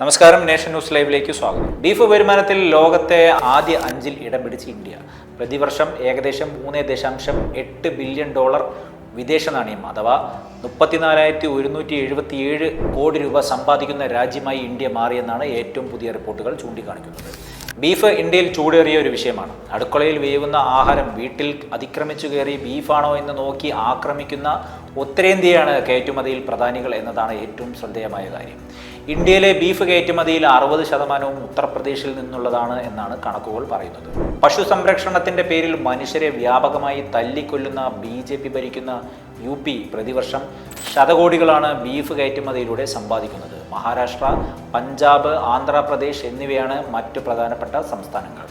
നമസ്കാരം nation news ലൈവിലേക്ക് സ്വാഗതം. ബീഫ് വരുമാനത്തിൽ ലോകത്തെ ആദ്യ അഞ്ചിൽ ഇടം പിടിച്ച് ഇന്ത്യ. പ്രതിവർഷം ഏകദേശം മൂന്ന് ദശാംശം എട്ട് ബില്യൺ ഡോളർ വിദേശ നാണയം അഥവാ മുപ്പത്തിനാലായിരത്തി ഒരുന്നൂറ്റി എഴുപത്തി ഏഴ് കോടി രൂപ സമ്പാദിക്കുന്ന രാജ്യമായി ഇന്ത്യ മാറിയെന്നാണ് ഏറ്റവും പുതിയ റിപ്പോർട്ടുകൾ ചൂണ്ടിക്കാണിക്കുന്നത്. ബീഫ് ഇന്ത്യയിൽ ചൂടേറിയ ഒരു വിഷയമാണ്. അടുക്കളയിൽ വേവുന്ന ആഹാരം വീട്ടിൽ അതിക്രമിച്ചു കയറി ബീഫാണോ എന്ന് നോക്കി ആക്രമിക്കുന്ന ഉത്തരേന്ത്യയാണ് കയറ്റുമതിയിൽ പ്രധാനികൾ എന്നതാണ് ഏറ്റവും ശ്രദ്ധേയമായ കാര്യം. ഇന്ത്യയിലെ ബീഫ് കയറ്റുമതിയിൽ അറുപത് ശതമാനവും ഉത്തർപ്രദേശിൽ നിന്നുള്ളതാണ് എന്നാണ് കണക്കുകൾ പറയുന്നത്. പശു സംരക്ഷണത്തിന്റെ പേരിൽ മനുഷ്യരെ വ്യാപകമായി തല്ലിക്കൊല്ലുന്ന ബി ഭരിക്കുന്ന യു പി പ്രതിവർഷം ശതകോടികളാണ് ബീഫ് കയറ്റുമതിയിലൂടെ സമ്പാദിക്കുന്നത്. മഹാരാഷ്ട്ര പഞ്ചാബ് ആന്ധ്രാപ്രദേശ് എന്നിവയാണ് മറ്റു പ്രധാനപ്പെട്ട സംസ്ഥാനങ്ങൾ.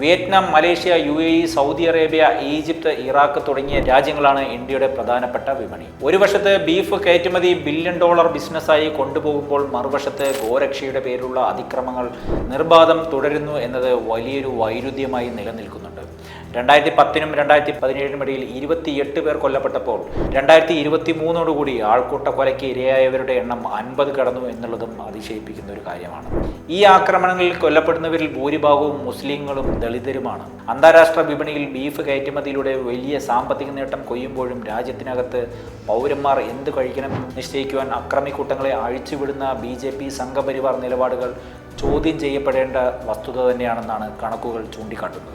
Vietnam Malaysia U A E Saudi Arabia Egypt Iraq തുടങ്ങിയ രാജ്യങ്ങളാണ് ഇന്ത്യയുടെ പ്രധാനപ്പെട്ട വിപണി. ഒരു വശത്ത് ബീഫ് കയറ്റുമതി ബില്യൺ ഡോളർ ബിസിനസ്സായി കൊണ്ടുപോകുമ്പോൾ മറുവശത്ത് ഗോരക്ഷയുടെ പേരിലുള്ള അതിക്രമങ്ങൾ നിർബാധം തുടരുന്നു എന്നത് വലിയൊരു വൈരുദ്ധ്യമായി നിലനിൽക്കുന്നുണ്ട്. രണ്ടായിരത്തി പത്തിനും രണ്ടായിരത്തി പതിനേഴിനും ഇടയിൽ ഇരുപത്തിയെട്ട് പേർ കൊല്ലപ്പെട്ടപ്പോൾ രണ്ടായിരത്തി ഇരുപത്തി മൂന്നോടുകൂടി ആൾക്കൂട്ട കൊലയ്ക്ക് ഇരയായവരുടെ എണ്ണം അൻപത് കടന്നു എന്നുള്ളതും അതിശയിപ്പിക്കുന്ന ഒരു കാര്യമാണ്. ഈ ആക്രമണങ്ങളിൽ കൊല്ലപ്പെടുന്നവരിൽ ഭൂരിഭാഗവും മുസ്ലിങ്ങളും ദളിതരുമാണ്. അന്താരാഷ്ട്ര വിപണിയിൽ ബീഫ് കയറ്റുമതിയിലൂടെ വലിയ സാമ്പത്തിക നേട്ടം കൊയ്യുമ്പോഴും രാജ്യത്തിനകത്ത് പൗരന്മാർ എന്ത് കഴിക്കണം നിശ്ചയിക്കുവാൻ അക്രമിക്കൂട്ടങ്ങളെ അഴിച്ചുവിടുന്ന ബി ജെ പി സംഘപരിവാർ നിലപാടുകൾ ചോദ്യം ചെയ്യപ്പെടേണ്ട വസ്തുത തന്നെയാണെന്നാണ് കണക്കുകൾ ചൂണ്ടിക്കാട്ടുന്നത്.